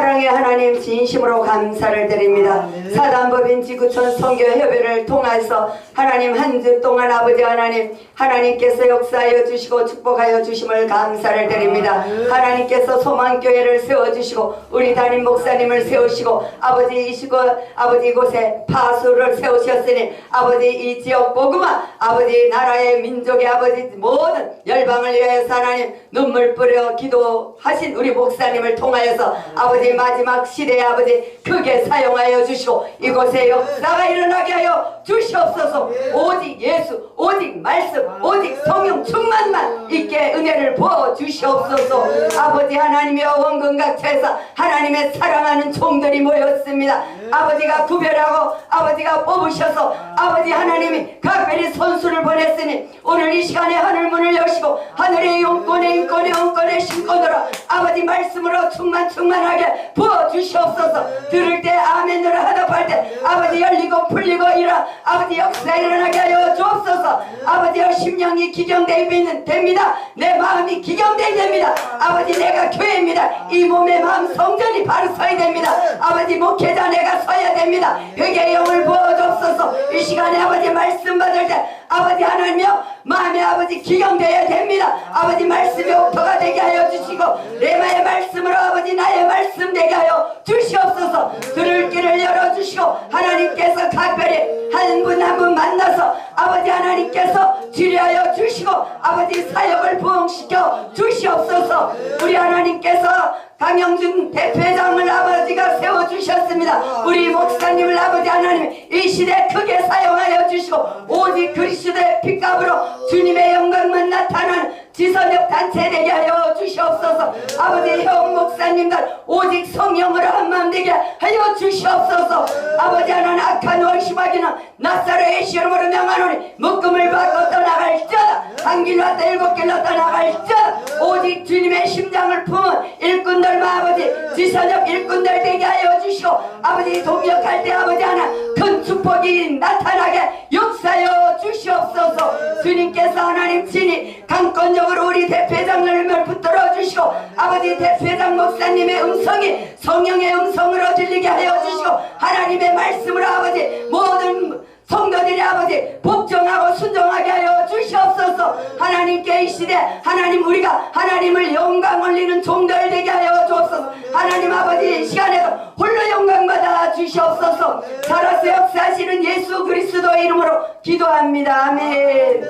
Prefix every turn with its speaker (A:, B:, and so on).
A: 사랑의 하나님 진심으로 감사를 드립니다. 사단법인 지구촌 성교협의를 통해서 하나님 한 주 동안 아버지 하나님 하나님께서 역사하여 주시고 축복하여 주심을 감사를 드립니다. 하나님께서 소망교회를 세워주시고 우리 담임 목사님을 세우시고 아버지 이 시고 아버지 이곳에 파수를 세우셨으니 아버지 이 지역 복음화 아버지 나라의 민족의 아버지 모든 열방을 위하여서 하나님 눈물 뿌려 기도하신 우리 목사님을 통하여서 아버지 마지막 시대에 아버지 크게 사용하여 주시고 이곳에 역사가 일어나게 하여 주시옵소서. 오직 예수 오직 말씀 오직 성령 충만만 있게 은혜를 부어 주시옵소서. 아버지 하나님의 원근각처에서 하나님의 사랑하는 종들이 모였습니다. 아버지가 구별하고 아버지가 뽑으셔서 아버지 하나님이 각별히 선수를 보냈으니 오늘 이 시간에 하늘문을 여시고 하늘의 용권의 인권의 영권의 신권으로 아버지 말씀으로 충만 충만하게 부어 주시옵소서. 들을 때 아멘으로 하답할 때 아버지 열리고 풀리고 일어 아버지 역사 일어나게 하여 주옵소서. 아버지여 심령이 기경되어 있는 됩니다. 내 마음이 기경되어 됩니다. 아버지 내가 교회입니다. 이 몸의 마음 성전이 바로 서야 됩니다. 아버지 목회자 내가 서야 됩니다. 회개의 영을 부어주옵소서. 이 시간에 아버지 말씀 받을 때 아버지 하나님여 마음의 아버지 기경되어야 됩니다. 아버지 말씀의 옥토가 되게 하여 주시고 레마의 말씀으로 아버지 나의 말씀 되게 하여 주시옵소서. 들을 길을 열어주시고 하나님께서 각별히 한 분 한 분 만나서 아버지 하나님께서 치료하여 주시고 아버지 사역을 부흥시켜 주시옵소서 하나님께서 강영준 대표장을 아버지가 세워주셨습니다. 우리 목사님을 아버지 하나님 이 시대 크게 사용하여 주시고 오직 그리스도의 핏값으로 주님의 영광만 나타나는 지선역 단체 되게 하여 주시옵소서. 아버지 형 목사님들 오직 성령으로 한마음 되게 하여 주시옵소서. 아버지 하나님 악한 원 심하기는 예수 이름으로 명하노니 묶음을 받고 떠나갈지어다 한 길로 왔다 일곱 길로 떠나갈지어다 오직 주님의 심장을 품은 일꾼들 아버지 지선역 일꾼들 되게 하여 주시고 아버지 동역할 때 아버지 하나 큰 축복이 나타나게 역사여 주시옵소서. 주님께서 하나님 친히 강권적으로 우리 대표장님을 붙들어 주시고 아버지 대표장 목사님의 음성이 성령의 음성으로 들리게 하여 주시고 하나님의 말씀으로 아버지 모든 성도들이 아버지 복종하고 순종하게 하여 주시옵소서. 하나님께 이 시대 하나님 우리가 하나님을 영광 올리는 종들 되게 하여 주옵소서. 하나님 아버지 이 시간에도 홀로 영광 받아 주시옵소서. 살아서 역사하시는 예수 그리스도의 이름으로 기도합니다. 아멘